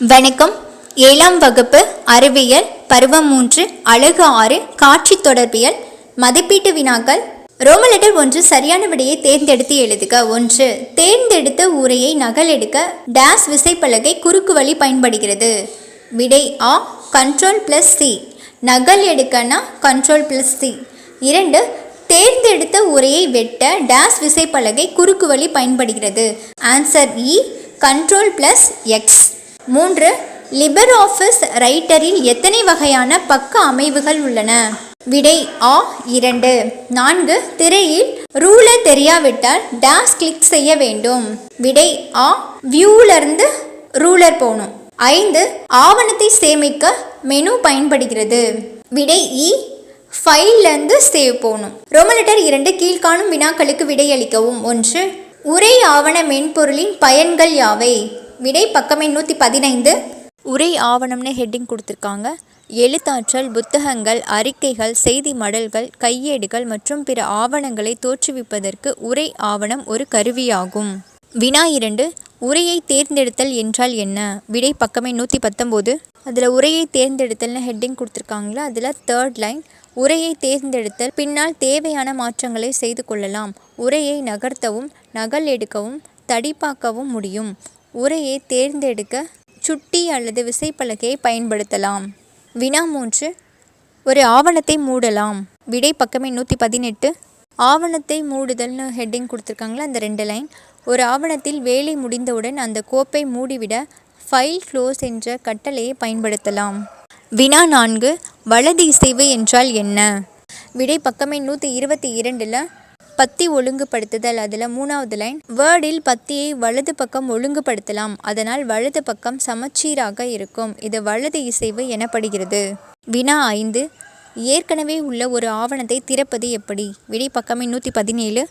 வணக்கம். ஏழாம் வகுப்பு அறிவியல் பருவம் மூன்று அழகு ஆறு காட்சி தொடர்பியல் மதிப்பீட்டு வினாக்கள். ரோம லெட்டர் ஒன்று சரியான விடையை தேர்ந்தெடுத்து எழுதுக. ஒன்று தேர்ந்தெடுத்த உரையை நகலெடுக்க டேஸ் விசைப்பலகை குறுக்கு வழி பயன்படுகிறது. விடை ஆ கண்ட்ரோல் ப்ளஸ் சி நகல் எடுக்கனா கண்ட்ரோல் ப்ளஸ் சி இரண்டு தேர்ந்தெடுத்த உரையை வெட்ட டேஸ் விசைப்பலகை குறுக்கு வழி பயன்படுகிறது. Answer E control plus X மூன்று லிபர் ஆஃபீஸ் ரைட்டரில் எத்தனை வகையான பக்க அமைவுகள் உள்ளன? விடை ஆ இரண்டு. நான்கு திரையில் ரூலர் தெரியாவிட்டால் டேஸ் கிளிக் செய்ய வேண்டும். விடை ஆ வியூவிலிருந்து ரூலர் போகணும். ஐந்து ஆவணத்தை சேமிக்க மெனு பயன்படுகிறது. விடை e, இ ஃபைல்லேருந்து சேவ் போகணும். ரோமலெட்டர் இரண்டு கீழ்காணும் வினாக்களுக்கு விடையளிக்கவும் ஒன்று உரை ஆவண மென்பொருளின் பயன்கள் யாவை? விடை பக்கமே நூற்றி பதினைந்து. உரை ஆவணம்னு ஹெட்டிங் கொடுத்துருக்காங்க. எழுத்தாற்றல் புத்தகங்கள் அறிக்கைகள் செய்தி மடல்கள் கையேடுகள் மற்றும் பிற ஆவணங்களை தோற்றுவிப்பதற்கு உரை ஆவணம் ஒரு கருவியாகும். வினா இரண்டு உரையை தேர்ந்தெடுத்தல் என்றால் என்ன? விடை பக்கமே நூற்றி பத்தொம்போது. அதில் உரையை தேர்ந்தெடுத்தல்னு ஹெட்டிங் கொடுத்துருக்காங்களா அதில் தேர்ட் லைன் உரையை தேர்ந்தெடுத்தல் பின்னால் தேவையான மாற்றங்களை செய்து கொள்ளலாம். உரையை நகர்த்தவும் நகல் எடுக்கவும் தடிப்பாக்கவும் முடியும். உரையை தேர்ந்தெடுக்க சுட்டி அல்லது விசைப்பலகையை பயன்படுத்தலாம். வினா மூன்று ஒரு ஆவணத்தை மூடலாம். விடை பக்கமே நூற்றி பதினெட்டு. ஆவணத்தை மூடுதல்னு ஹெட்டிங் கொடுத்துருக்காங்களா அந்த ரெண்டு லைன் ஒரு ஆவணத்தில் வேலை முடிந்தவுடன் அந்த கோப்பை மூடிவிட ஃபைல் க்ளோஸ் என்ற கட்டளையை பயன்படுத்தலாம். வினா நான்கு வலது இசைவு என்றால் என்ன? விடை பக்கமே நூற்றி இருபத்தி இரண்டில் பத்தி ஒழுங்குபடுத்துதல் அதில் மூணாவது லைன் வேர்டில் பத்தியை வலது பக்கம் ஒழுங்குபடுத்தலாம் அதனால் வலது பக்கம் சமச்சீராக இருக்கும். இது வலது இசைவு எனப்படுகிறது. வினா ஐந்து ஏற்கனவே உள்ள ஒரு ஆவணத்தை திறப்பது எப்படி? விடை பக்கமே நூற்றி பதினேழு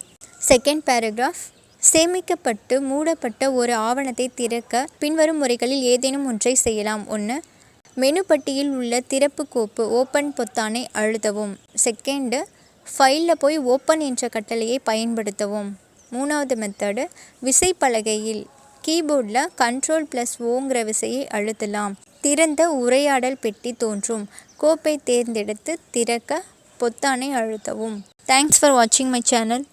செகண்ட் பேராகிராஃப் சேமிக்கப்பட்டு மூடப்பட்ட ஒரு ஆவணத்தை திறக்க பின்வரும் முறைகளில் ஏதேனும் ஒன்றை செய்யலாம். ஒன்று மெனு பட்டியில் உள்ள திறப்பு கோப்பு ஓப்பன் பொத்தானை அழுத்தவும். செகண்டு ஃபைலில் போய் ஓப்பன் என்ற கட்டளையை பயன்படுத்தவும். மூணாவது மெத்தடு விசைப்பலகையில் கீபோர்டில் கண்ட்ரோல் ப்ளஸ் ஓங்கிற விசையை அழுத்தலாம். திறந்த உரையாடல் பெட்டி தோன்றும். கோப்பை தேர்ந்தெடுத்து திறக்க பொத்தானை அழுத்தவும். தேங்க்ஸ் ஃபார் வாட்சிங் மை சேனல்